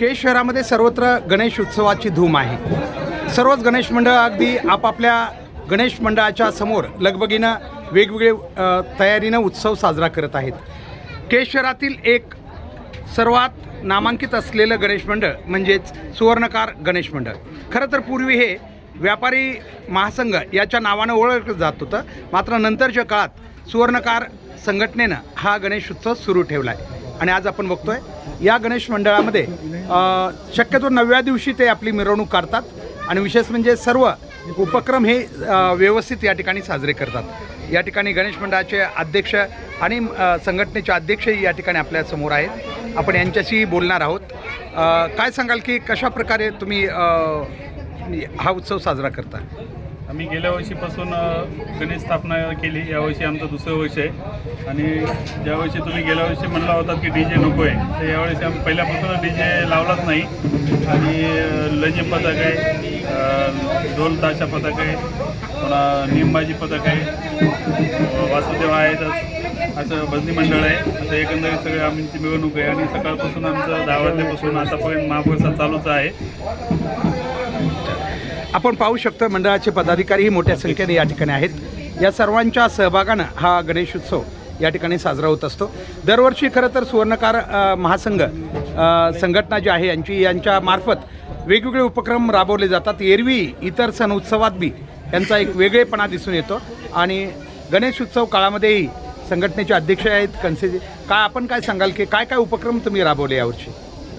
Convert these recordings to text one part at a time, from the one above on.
केज शहरामध्ये सर्वत्र गणेश उत्सवाची धूम आहे. सर्वच गणेश मंडळ अगदी आपापल्या गणेश मंडळाच्या समोर लगबगीनं वेगवेगळे तयारीनं उत्सव साजरा करत आहेत. केज शहरातील एक सर्वात नामांकित असलेलं गणेश मंडळ म्हणजेच सुवर्णकार गणेश मंडळ. खरं तर पूर्वी हे व्यापारी महासंघ याच्या नावानं ओळखलं जात होतं. मात्र नंतरच्या काळात सुवर्णकार संघटनेनं हा गणेश उत्सव सुरू ठेवला आहे आणि आज आपण बघतोय या गणेश मंडळामध्ये शक्यतो नवव्या दिवशी ते आपली मिरवणूक काढतात आणि विशेष म्हणजे सर्व उपक्रम हे व्यवस्थित या ठिकाणी साजरे करतात. या ठिकाणी गणेश मंडळाचे अध्यक्ष आणि संघटनेचे अध्यक्षही या ठिकाणी आपल्यासमोर आहेत. आपण यांच्याशी बोलणार आहोत. काय सांगाल की कशा प्रकारे तुम्ही हा उत्सव साजरा करता? आम्ही गेल्या वर्षीपासून गणेश स्थापना केली. यावर्षी आमचं दुसरं वर्ष आहे. आणि ज्यावर्षी तुम्ही गेल्या वर्षी म्हणला होता की डी जे नको आहे तर यावेळेस आम्ही पहिल्यापासून डी जे लावलाच नाही. आणि लजे पथक आहे ढोल ताशा पथक आहे पुन्हा निंबाजी पथक आहे वासुदेव आहेत असं भजनी मंडळ आहे. असं एकंदरीत सगळं आमची मिरवणूक आहे. आणि सकाळपासून आमचं दहा वाजल्यापासून आतापर्यंत महापुरसा चालूच आहे. आपण पाहू शकतो मंडळाचे पदाधिकारीही मोठ्या संख्येने या ठिकाणी आहेत. या सर्वांच्या सहभागानं हा गणेश उत्सव या ठिकाणी साजरा होत असतो. दरवर्षी खरं तर सुवर्णकार महासंघ संघटना जी आहे यांची यांच्या मार्फत वेगवेगळे उपक्रम राबवले जातात. एरवी इतर सण उत्सवात बी यांचा एक वेगळेपणा दिसून येतो. आणि गणेश उत्सव काळामध्येही संघटनेचे अध्यक्ष आहेत कन्से काय आपण काय सांगाल की काय काय उपक्रम तुम्ही राबवले यावर्षी?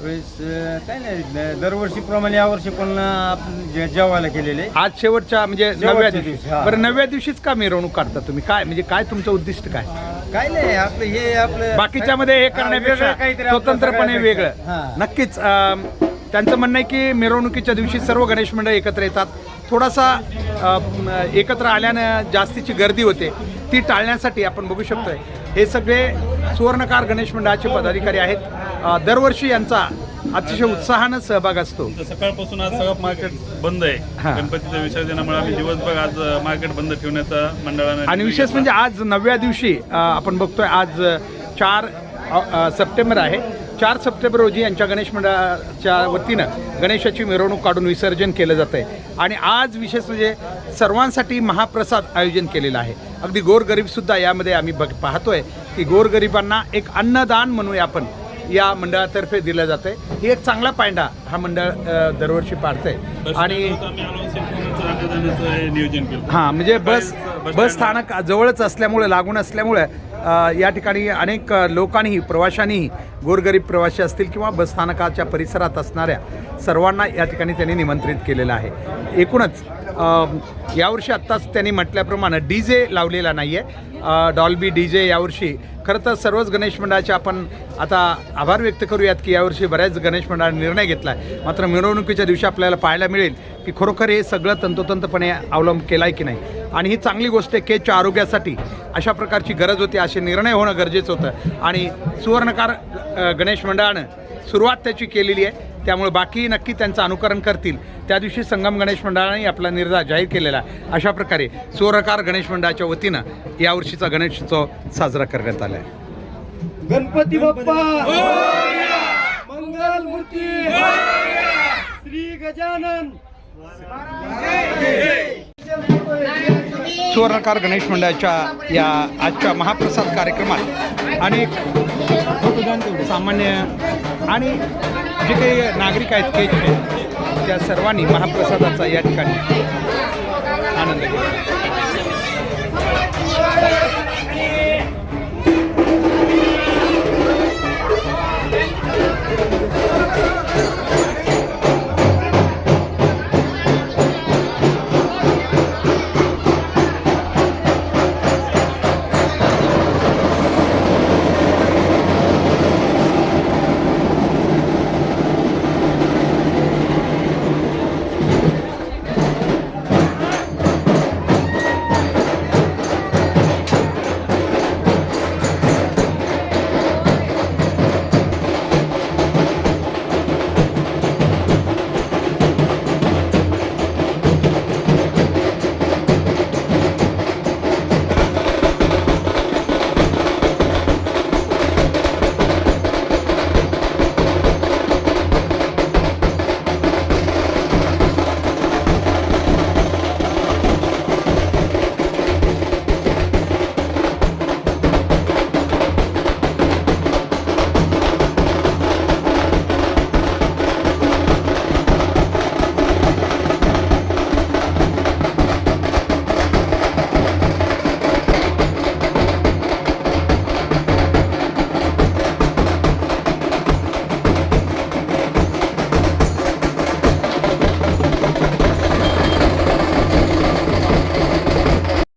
वेळेस अं, काय नाही दरवर्षीप्रमाणे यावर्षी पण आपण जे- जेवायला केलेले. आज शेवटच्या म्हणजे नवव्या शेवटच्या दिवशी दिवशी, हा. बरं नवव्या दिवशीच का मिरवणूक काढता तुम्ही? काय म्हणजे काय तुमचं उद्दिष्ट काय? काय नाही आपलं हे आपलं बाकीच्यामध्ये हे हा, करण्यापेक्षा वेगळं काहीतरी आपलं स्वतंत्रपणे सगळ्यापेक्षा. वेगळं. हा. नक्कीच अं, त्यांचं म्हणणं आहे की मिरवणुकीच्या दिवशी सर्व गणेश मंडळ एकत्र येतात. थोडासा अं, एकत्र आल्यानं जास्तीची गर्दी होते. ती टाळण्यासाठी आपण बघू शकतोय. हे सगळे सुवर्णकार गणेश मंडळाचे पदाधिकारी आहेत. दरवर्षी यांचा अतिशय उत्साहानं सहभाग असतो. सकाळपासून आज सगळं मार्केट बंद आहे. हा. गणपतीच्या विसर्जनामुळे आम्ही दिवसभर आज मार्केट बंद ठेवण्याचा मंडळाने आणि विशेष. म्हणजे आज नवव्या दिवशी आपण बघतोय आज चार सप्टेंबर आहे. चार सप्टेंबर रोजी यांच्या गणेश मंडळाच्या वतीनं गणेशाची मिरवणूक काढून विसर्जन केलं जातं आहे आणि आज विशेष म्हणजे सर्वांसाठी महाप्रसाद आयोजन केलेलं आहे. अगदी गोरगरीबसुद्धा यामध्ये आम्ही बघ पाहतोय की गोरगरिबांना एक अन्नदान म्हणूया आपण. या मंडळातर्फे दिलं जातं आहे ही एक चांगला पायंडा हा मंडळ दरवर्षी पाडतंय. आणि हे म्हणजे बस बस स्थानक जवळच असल्यामुळे लागून असल्यामुळे या ठिकाणी अनेक लोकांनीही प्रवाशांनीही गोरगरीब प्रवासी असतील किंवा बस स्थानकाच्या परिसरात असणाऱ्या सर्वांना या ठिकाणी त्यांनी निमंत्रित केलेलं आहे. एकूणच यावर्षी आत्ताच त्यांनी म्हटल्याप्रमाणे डी जे लावलेला नाही आहे डॉल्बी डी जे यावर्षी खरं तर सर्वच गणेश मंडळाचे आपण आता आभार व्यक्त करूयात की यावर्षी बऱ्याच गणेश मंडळाने निर्णय घेतला आहे मात्र मिरवणुकीच्या दिवशी आपल्याला पाहायला मिळेल की खरोखर हे सगळं तंतोतंतपणे अवलंब केला आहे की नाही. आणि ही चांगली गोष्ट आहे केच्या आरोग्यासाठी. अशा प्रकारची गरज होती असे निर्णय होणं गरजेचं होतं. आणि सुवर्णकार गणेश मंडळानं सुरुवात त्याची केलेली आहे. त्यामुळे बाकी नक्की त्यांचं अनुकरण करतील. त्या दिवशी संगम गणेश मंडळाने आपला निर्धार जाहीर केलेला आहे. अशा प्रकारे सुवर्णकार गणेश मंडळाच्या वतीनं यावर्षीचा गणेशोत्सव साजरा करण्यात आला आहे. गणपती बाप्पा! मंगल मूर्ती! श्री गजानन! सुवर्णकार गणेश मंडळाच्या या आजच्या महाप्रसाद कार्यक्रमात अनेक सामान्य आणि जे काही नागरिक आहेत केजचे त्या सर्वांनी महाप्रसादाचा या ठिकाणी आनंद घेतला.